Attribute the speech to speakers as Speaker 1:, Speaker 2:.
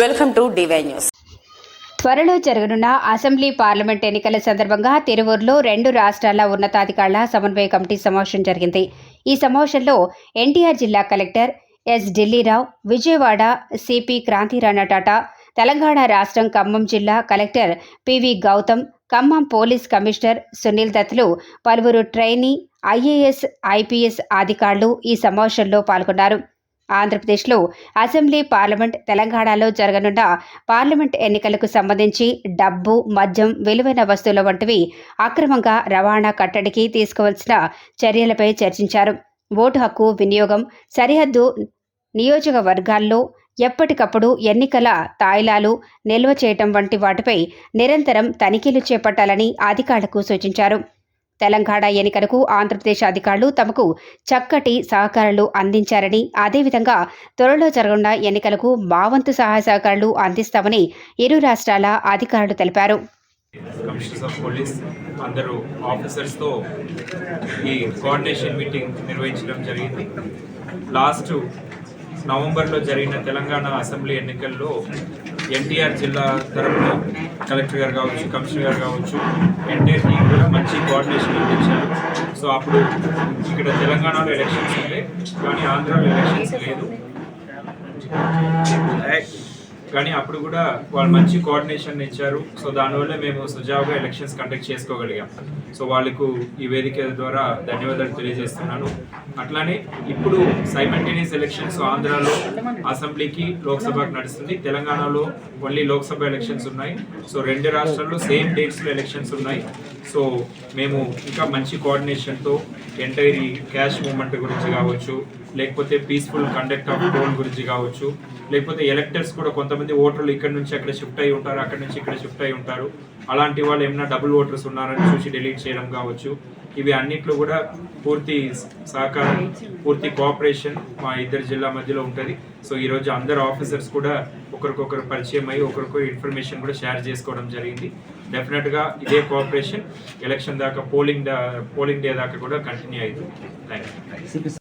Speaker 1: Welcome to DY news
Speaker 2: త్వరలో జరగనున్న assembly parliament ఎన్నికల సందర్భంగా తిరువూరులో రెండు రాష్ట్రాల ఉన్నతాధికారుల సమన్వయ కమిటీ సమావేశం జరిగింది. ఈ సమావేశంలో ఎన్టీఆర్ జిల్లా collector S Dilli Rao Vijayawada CP Kranti Rana Tata Telangana రాష్ట్రం ఖమ్మం జిల్లా collector PV Gautam Khammam police commissioner Sunil దత్లు పలువురు ట్రైనీ ఐఏఎస్ ఐపీఎస్ అధికారులు ఈ సమావేశంలో పాల్గొన్నారు. ఆంధ్రప్రదేశ్లో అసెంబ్లీ పార్లమెంట్ తెలంగాణలో జరగనున్న పార్లమెంట్ ఎన్నికలకు సంబంధించి డబ్బు మద్యం విలువైన వస్తువుల వంటివి అక్రమంగా రవాణా కట్టడికి తీసుకోవాల్సిన చర్యలపై చర్చించారు. ఓటు హక్కు వినియోగం సరిహద్దు నియోజకవర్గాల్లో ఎప్పటికప్పుడు ఎన్నికల తాయిలాలు నిల్వ చేయటం వంటి వాటిపై నిరంతరం తనిఖీలు చేపట్టాలని అధికారులకు సూచించారు. తెలంగాణ ఎన్నికలకు ఆంధ్రప్రదేశ్ అధికారులు తమకు చక్కటి సహకారాలు అందించారని అదేవిధంగా త్వరలో జరగనున్న ఎన్నికలకు మావంతు సహాయ సహకారాలు అందిస్తామని ఇరు రాష్ట్రాల అధికారులు తెలిపారు.
Speaker 3: కమిషనర్స్ ఆఫ్ పోలీస్ అందరూ ఆఫీసర్స్తో ఈ కోఆర్డినేషన్ మీటింగ్ నిర్వహించడం జరిగింది. లాస్ట్ నవంబర్లో జరిగిన తెలంగాణ అసెంబ్లీ ఎన్నికల్లో ఎన్టీఆర్ జిల్లా తరఫున కలెక్టర్ గారు కావచ్చు కమిషనర్ గారు కావచ్చు ఎన్టీఆర్ టీం కూడా మంచి కోఆర్డినేషన్ అందించారు సో అప్పుడు ఇక్కడ తెలంగాణలో ఎలక్షన్స్ ఉండే కానీ ఆంధ్రాలో ఎలక్షన్స్ లేదు. కానీ అప్పుడు కూడా వాళ్ళు మంచి కోఆర్డినేషన్ ఇచ్చారు. సో దానివల్ల మేము సుజావుగా ఎలక్షన్స్ కండక్ట్ చేసుకోగలిగాం. సో వాళ్ళకు ఈ వేదిక ద్వారా ధన్యవాదాలు తెలియజేస్తున్నాను. అట్లానే ఇప్పుడు సైమల్టేనియస్ ఎలక్షన్స్ ఆంధ్రాలో అసెంబ్లీకి లోక్సభకు నడుస్తుంది. తెలంగాణలో ఓన్లీ లోక్సభ ఎలక్షన్స్ ఉన్నాయి. సో రెండు రాష్ట్రాల్లో సేమ్ డేట్స్లో ఎలక్షన్స్ ఉన్నాయి. సో మేము ఇంకా మంచి కోఆర్డినేషన్తో ఎంటైర్ ఈ క్యాష్ మూమెంట్ గురించి కావచ్చు లేకపోతే పీస్ఫుల్ కండక్ట్ ఆఫ్ పోల్ గురించి కావచ్చు లేకపోతే ఎలక్టర్స్ కూడా కొంతమంది ఓటర్లు ఇక్కడ నుంచి అక్కడ షిఫ్ట్ అయి ఉంటారు అక్కడ నుంచి ఇక్కడ షిఫ్ట్ అయి ఉంటారు. అలాంటి వాళ్ళు ఏమైనా డబుల్ ఓటర్స్ ఉన్నారని చూసి డిలీట్ చేయడం కావచ్చు. ఇవి అన్నిట్లో కూడా పూర్తి సహకారం పూర్తి కోఆపరేషన్ మా ఇద్దరు జిల్లా మధ్యలో ఉంటుంది. సో ఈరోజు అందరు ఆఫీసర్స్ కూడా ఒకరికొకరు పరిచయం అయ్యి ఒకరికొకరు ఇన్ఫర్మేషన్ కూడా షేర్ చేసుకోవడం జరిగింది. డెఫినెట్గా ఇదే కోఆపరేషన్ ఎలక్షన్ దాకా పోలింగ్ పోలింగ్ డే దాకా కూడా కంటిన్యూ అవుతుంది. Thank you